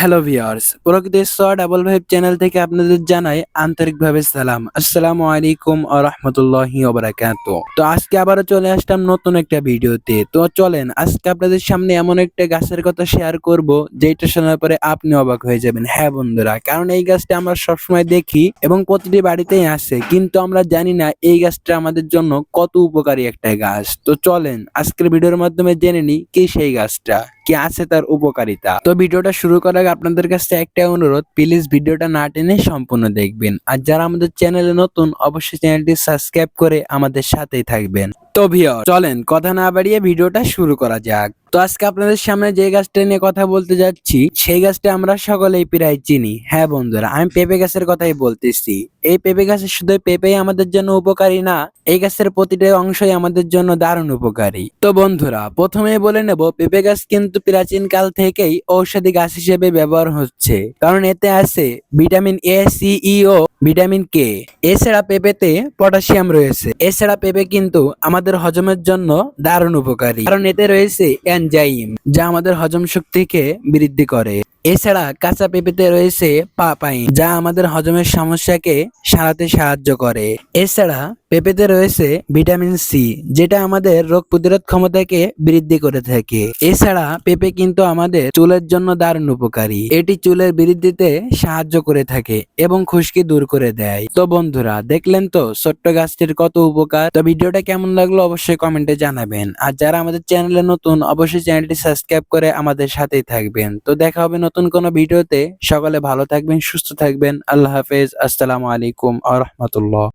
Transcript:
Hello viewers প্রকৃতির স double vibe channel থেকে আপনাদের জানাই আন্তরিকভাবে সালাম। আসসালামু আলাইকুম রহমতুল্লাহি ওবারাকাত। তো আজকে আবারও চলে আসলাম নতুন একটা ভিডিওতে। তো চলেন, আজকে আপনাদের সামনে এমন একটা গাছের কথা শেয়ার করব যেটা শোনার পরে আপনি অবাক হয়ে যাবেন। হ্যাঁ বন্ধুরা, কারণ এই গাছটা আমরা সবসময় দেখি এবং প্রতিটি বাড়িতেই আছে কিন্তু আমরা জানি না এই গাছটা আমাদের জন্য কত উপকারী একটা গাছ। তো চলেন, আজকের ভিডিওর মাধ্যমে জেনে নিই কি সেই গাছটা। কি আছে তার উপকারিতা। তো ভিডিওটা শুরু করার আগে আপনাদের কাছে একটা অনুরোধ প্লিজ ভিডিওটা না টেনে সম্পূর্ণ দেখবেন। আর যারা আমাদের চ্যানেলে নতুন, অবশ্যই চ্যানেলটি সাবস্ক্রাইব করে আমাদের সাথেই থাকবেন। তো ভিও চলেন, কথা না বাড়িয়ে ভিডিওটা শুরু করা যাক। তো আজকে আপনাদের সামনে যে গাছটা নিয়ে কথা বলতে যাচ্ছি, সেই গাছটা আমরা সকলেই প্রায় চিনি। হ্যাঁ বন্ধুরা, আমি পেঁপে গাছের কথাই বলতেছি। এই পেঁপে গাছের শুধু পেঁপেই আমাদের জন্য উপকারী না, এই গাছের প্রতিটা অংশই আমাদের জন্য দারুণ উপকারী। তো বন্ধুরা, প্রথমেই বলে নেব, পেঁপে গাছ কিন্তু প্রাচীন কাল থেকেই ঔষধি গাছ হিসেবে ব্যবহার হচ্ছে। কারণ এতে আছে ভিটামিন এ, সি, ই ও ভিটামিন কে। এছাড়া পেঁপেতে পটাশিয়াম রয়েছে। এছাড়া পেঁপে কিন্তু আমাদের হজমের জন্য দারুণ উপকারী। কারণ এতে রয়েছে এনজাইম যা আমাদের হজম শক্তিকে বৃদ্ধি করে। এছাড়া কাঁচা পেঁপেতে রয়েছে পাপাইন, যা আমাদের হজমের সমস্যাকে সারাতে সাহায্য করে। এছাড়া পেঁপেতে রয়েছে ভিটামিন সি, যেটা আমাদের রোগ প্রতিরোধ ক্ষমতাকে বৃদ্ধি করে থাকে। এছাড়া পেঁপে কিন্তু আমাদের চুলের জন্য দারুণ উপকারী। এটি চুলের বৃদ্ধিতে সাহায্য করে থাকে এবং খুশকি দূর করে দেয়। তো বন্ধুরা, দেখলেন তো ছোট্ট গাছটির কত উপকার? তো ভিডিওটা কেমন লাগল অবশ্যই কমেন্টে জানাবেন। আর যারা আমাদের চ্যানেলে নতুন, অবশ্যই চ্যানেলটি সাবস্ক্রাইব করে আমাদের সাথেই থাকবেন। তো দেখা হবে নতুন কোনো ভিডিওতে সকলে ভালো থাকবেন সুস্থ থাকবেন। আল্লাহ হাফেজ। আসসালামু আলাইকুম আ রহমতুল্লাহ।